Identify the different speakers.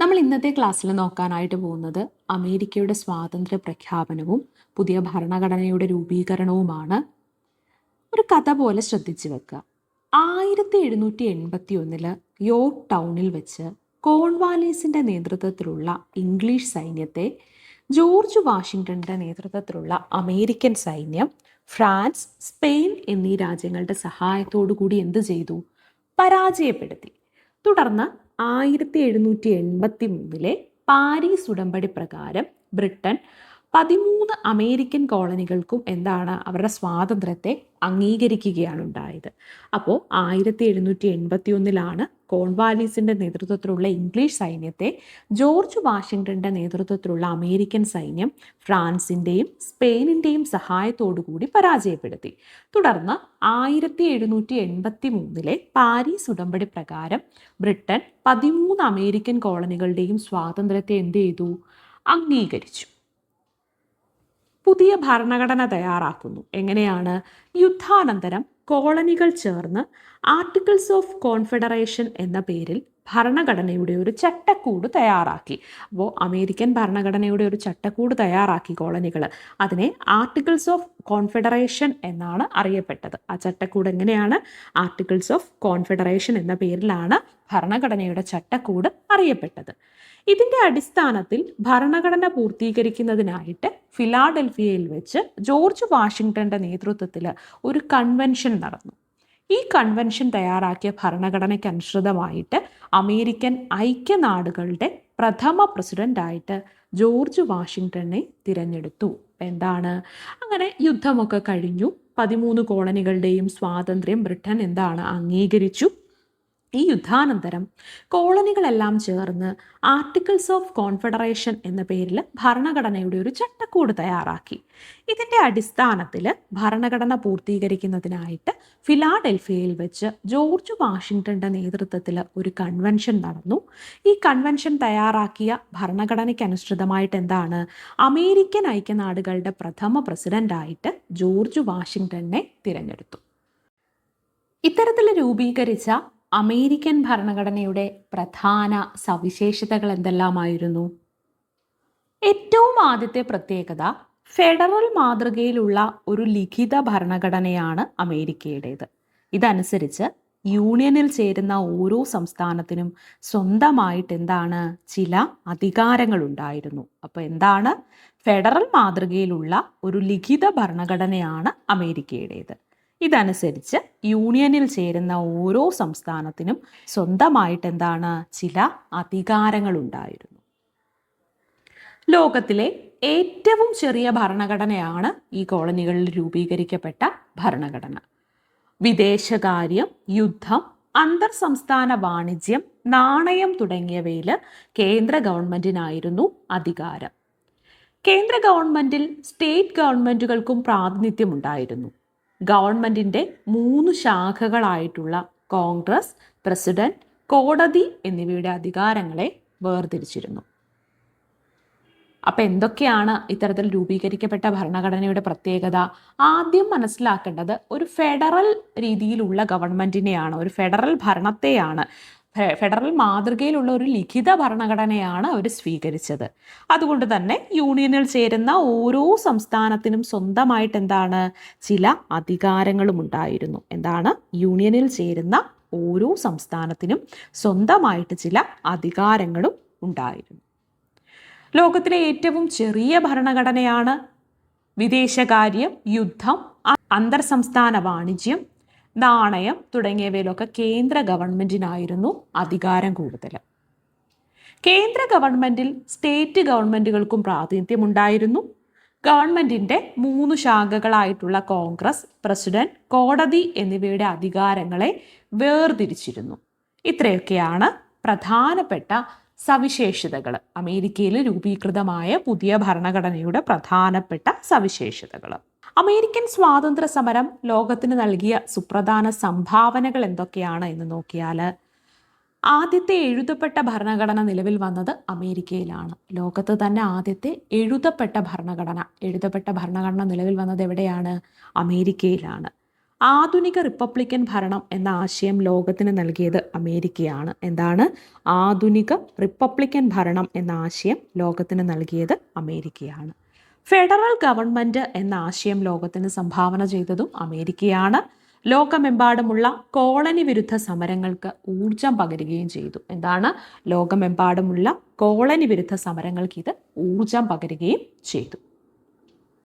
Speaker 1: നമ്മൾ ഇന്നത്തെ ക്ലാസ്സിൽ നോക്കാനായിട്ട് പോകുന്നത് അമേരിക്കയുടെ സ്വാതന്ത്ര്യ പ്രഖ്യാപനവും പുതിയ ഭരണഘടനയുടെ രൂപീകരണവുമാണ്. ഒരു കഥ പോലെ ശ്രദ്ധിച്ചു വെക്കുക. ആയിരത്തി എഴുന്നൂറ്റി എൺപത്തി ഒന്നിൽ യോർക്ക് ടൗണിൽ വെച്ച് കോൺവാലീസിന്റെ നേതൃത്വത്തിലുള്ള ഇംഗ്ലീഷ് സൈന്യത്തെ ജോർജ് വാഷിങ്ടണിന്റെ നേതൃത്വത്തിലുള്ള അമേരിക്കൻ സൈന്യം ഫ്രാൻസ് സ്പെയിൻ എന്നീ രാജ്യങ്ങളുടെ സഹായത്തോടു കൂടി എന്ത് ചെയ്തു? പരാജയപ്പെടുത്തി. തുടർന്ന് ആയിരത്തി എഴുന്നൂറ്റി എൺപത്തി മൂന്നിലെ പാരീസ് ഉടമ്പടി പ്രകാരം ബ്രിട്ടൻ പതിമൂന്ന് അമേരിക്കൻ കോളനികൾക്കും എന്താണ് അവരുടെ സ്വാതന്ത്ര്യത്തെ അംഗീകരിക്കുകയാണ് ഉണ്ടായത് അപ്പോൾ ആയിരത്തി എഴുന്നൂറ്റി എൺപത്തി ഒന്നിലാണ് കോൺവാലീസിന്റെ നേതൃത്വത്തിലുള്ള ഇംഗ്ലീഷ് സൈന്യത്തെ ജോർജ് വാഷിങ്ടന്റെ നേതൃത്വത്തിലുള്ള അമേരിക്കൻ സൈന്യം ഫ്രാൻസിന്റെയും സ്പെയിനിന്റെയും സഹായത്തോടുകൂടി പരാജയപ്പെടുത്തി. തുടർന്ന് ആയിരത്തി എഴുന്നൂറ്റി എൺപത്തി മൂന്നിലെ പാരീസ് ഉടമ്പടി പ്രകാരം ബ്രിട്ടൻ പതിമൂന്ന് അമേരിക്കൻ കോളനികളുടെയും സ്വാതന്ത്ര്യത്തെ എന്ത് ചെയ്തു? അംഗീകരിച്ചു. പുതിയ ഭരണഘടന തയ്യാറാക്കുന്നു. എങ്ങനെയാണ്? യുദ്ധാനന്തരം കോളനികൾ ചേർന്ന് ആർട്ടിക്കിൾസ് ഓഫ് കോൺഫെഡറേഷൻ എന്ന പേരിൽ ഭരണഘടനയുടെ ഒരു ചട്ടക്കൂട് തയ്യാറാക്കി. അപ്പോൾ അമേരിക്കൻ ഭരണഘടനയുടെ ഒരു ചട്ടക്കൂട് തയ്യാറാക്കി കോളനികൾ അതിനെ ആർട്ടിക്കിൾസ് ഓഫ് കോൺഫെഡറേഷൻ എന്നാണ് അറിയപ്പെട്ടത്. ആ ചട്ടക്കൂട് എങ്ങനെയാണ്? ആർട്ടിക്കിൾസ് ഓഫ് കോൺഫെഡറേഷൻ എന്ന പേരിലാണ് ഭരണഘടനയുടെ ചട്ടക്കൂട് അറിയപ്പെട്ടത്. ഇതിന്റെ അടിസ്ഥാനത്തിൽ ഭരണഘടന പൂർത്തീകരിക്കുന്നതിനായിട്ട് ഫിലാഡൽഫിയയിൽ വെച്ച് ജോർജ് വാഷിങ്ടന്റെ നേതൃത്വത്തിൽ ഒരു കൺവെൻഷൻ നടന്നു. ഈ കൺവെൻഷൻ തയ്യാറാക്കിയ ഭരണഘടനയ്ക്ക് അനുസൃതമായിട്ട് അമേരിക്കൻ ഐക്യനാടുകളുടെ പ്രഥമ പ്രസിഡന്റായിട്ട് ജോർജ് വാഷിങ്ടനെ തിരഞ്ഞെടുത്തു. എന്താണ്? അങ്ങനെ യുദ്ധമൊക്കെ കഴിഞ്ഞു. പതിമൂന്ന് കോളനികളുടെയും സ്വാതന്ത്ര്യം ബ്രിട്ടൻ എന്താണ്? അംഗീകരിച്ചു. ഈ യുദ്ധാനന്തരം കോളനികളെല്ലാം ചേർന്ന് ആർട്ടിക്കിൾസ് ഓഫ് കോൺഫെഡറേഷൻ എന്ന പേരിൽ ഭരണഘടനയുടെ ഒരു ചട്ടക്കൂട് തയ്യാറാക്കി. ഇതിന്റെ അടിസ്ഥാനത്തിൽ ഭരണഘടന പൂർത്തീകരിക്കുന്നതിനായിട്ട് ഫിലാഡൽഫിയയിൽ വെച്ച് ജോർജ് വാഷിങ്ടന്റെ നേതൃത്വത്തിൽ ഒരു കൺവെൻഷൻ നടന്നു. ഈ കൺവെൻഷൻ തയ്യാറാക്കിയ ഭരണഘടനയ്ക്ക് അനുസൃതമായിട്ട് എന്താണ്? അമേരിക്കൻ ഐക്യനാടുകളുടെ പ്രഥമ പ്രസിഡന്റായിട്ട് ജോർജ് വാഷിങ്ടനെ തിരഞ്ഞെടുത്തു. ഇത്തരത്തിൽ രൂപീകരിച്ച അമേരിക്കൻ ഭരണഘടനയുടെ പ്രധാന സവിശേഷതകൾ എന്തെല്ലാമായിരുന്നു? ഏറ്റവും ആദ്യത്തെ പ്രത്യേകത ഫെഡറൽ മാതൃകയിലുള്ള ഒരു ലിഖിത ഭരണഘടനയാണ് അമേരിക്കയുടേത്. ഇതനുസരിച്ച് യൂണിയനിൽ ചേരുന്ന ഓരോ സംസ്ഥാനത്തിനും സ്വന്തമായിട്ട് എന്താണ് ചില അധികാരങ്ങൾ ഉണ്ടായിരുന്നു അപ്പോൾ എന്താണ്? ഫെഡറൽ മാതൃകയിലുള്ള ഒരു ലിഖിത ഭരണഘടനയാണ് അമേരിക്കയുടേത്. ഇതനുസരിച്ച് യൂണിയനിൽ ചേരുന്ന ഓരോ സംസ്ഥാനത്തിനും സ്വന്തമായിട്ട് എന്താണ് ചില അധികാരങ്ങൾ ഉണ്ടായിരുന്നു ലോകത്തിലെ ഏറ്റവും ചെറിയ ഭരണഘടനയാണ് ഈ കോളനികളിൽ രൂപീകരിക്കപ്പെട്ട ഭരണഘടന. വിദേശകാര്യം യുദ്ധം അന്തർ സംസ്ഥാന വാണിജ്യം നാണയം തുടങ്ങിയവയിൽ കേന്ദ്ര ഗവൺമെന്റിനായിരുന്നു അധികാരം. കേന്ദ്ര ഗവൺമെന്റിൽ സ്റ്റേറ്റ് ഗവൺമെന്റുകൾക്കും പ്രാതിനിധ്യമുണ്ടായിരുന്നു. ഗവൺമെന്റിന്റെ മൂന്ന് ശാഖകളായിട്ടുള്ള കോൺഗ്രസ് പ്രസിഡന്റ് കോടതി എന്നിവയുടെ അധികാരങ്ങളെ വേർതിരിച്ചിരുന്നു. അപ്പം എന്തൊക്കെയാണ് ഇത്തരത്തിൽ രൂപീകരിക്കപ്പെട്ട ഭരണഘടനയുടെ പ്രത്യേകത? ആദ്യം മനസ്സിലാക്കേണ്ടത് ഒരു ഫെഡറൽ രീതിയിലുള്ള ഗവൺമെന്റിനെയാണ് ഒരു ഫെഡറൽ ഭരണത്തെയാണ് ഫെഡറൽ മാതൃകയിലുള്ള ഒരു ലിഖിത ഭരണഘടനയാണ് അവർ സ്വീകരിച്ചത്. അതുകൊണ്ട് തന്നെ യൂണിയനിൽ ചേരുന്ന ഓരോ സംസ്ഥാനത്തിനും സ്വന്തമായിട്ട് എന്താണ് ചില അധികാരങ്ങളും ഉണ്ടായിരുന്നു. എന്താണ്? യൂണിയനിൽ ചേരുന്ന ഓരോ സംസ്ഥാനത്തിനും സ്വന്തമായിട്ട് ചില അധികാരങ്ങളും ഉണ്ടായിരുന്നു. ലോകത്തിലെ ഏറ്റവും ചെറിയ ഭരണഘടനയാണ് വിദേശകാര്യം യുദ്ധം അന്തർ സംസ്ഥാന വാണിജ്യം നാണയം തുടങ്ങിയവയിലൊക്കെ കേന്ദ്ര ഗവൺമെന്റിനായിരുന്നു അധികാരം കൂടുതൽ. കേന്ദ്ര ഗവൺമെന്റിൽ സ്റ്റേറ്റ് ഗവൺമെന്റുകൾക്കും പ്രാതിനിധ്യമുണ്ടായിരുന്നു. ഗവൺമെന്റിന്റെ മൂന്ന് ശാഖകളായിട്ടുള്ള കോൺഗ്രസ് പ്രസിഡന്റ് കോടതി എന്നിവയുടെ അധികാരങ്ങളെ വേർതിരിച്ചിരുന്നു. ഇത്രയൊക്കെയാണ് പ്രധാനപ്പെട്ട സവിശേഷതകൾ. അമേരിക്കയിൽ രൂപീകൃതമായ പുതിയ ഭരണഘടനയുടെ പ്രധാനപ്പെട്ട സവിശേഷതകൾ. അമേരിക്കൻ സ്വാതന്ത്ര്യ സമരം ലോകത്തിന് നൽകിയ സുപ്രധാന സംഭാവനകൾ എന്തൊക്കെയാണ് എന്ന് നോക്കിയാൽ ആദ്യത്തെ എഴുതപ്പെട്ട ഭരണഘടന നിലവിൽ വന്നത് അമേരിക്കയിലാണ്. ലോകത്ത് തന്നെ ആദ്യത്തെ എഴുതപ്പെട്ട ഭരണഘടന എഴുതപ്പെട്ട ഭരണഘടന നിലവിൽ വന്നത് എവിടെയാണ്? അമേരിക്കയിലാണ്. ആധുനിക റിപ്പബ്ലിക്കൻ ഭരണം എന്ന ആശയം ലോകത്തിന് നൽകിയത് അമേരിക്കയാണ്. എന്താണ്? ആധുനിക റിപ്പബ്ലിക്കൻ ഭരണം എന്ന ആശയം ലോകത്തിന് നൽകിയത് അമേരിക്കയാണ്. ഫെഡറൽ ഗവൺമെന്റ് എന്ന ആശയം ലോകത്തിന് സംഭാവന ചെയ്തതും അമേരിക്കയാണ്. ലോകമെമ്പാടുമുള്ള കോളനി വിരുദ്ധ സമരങ്ങൾക്ക് ഊർജം പകരുകയും ചെയ്തു. എന്താണ്? ലോകമെമ്പാടുമുള്ള കോളനി വിരുദ്ധ സമരങ്ങൾക്ക് ഇത് ഊർജം പകരുകയും ചെയ്തു.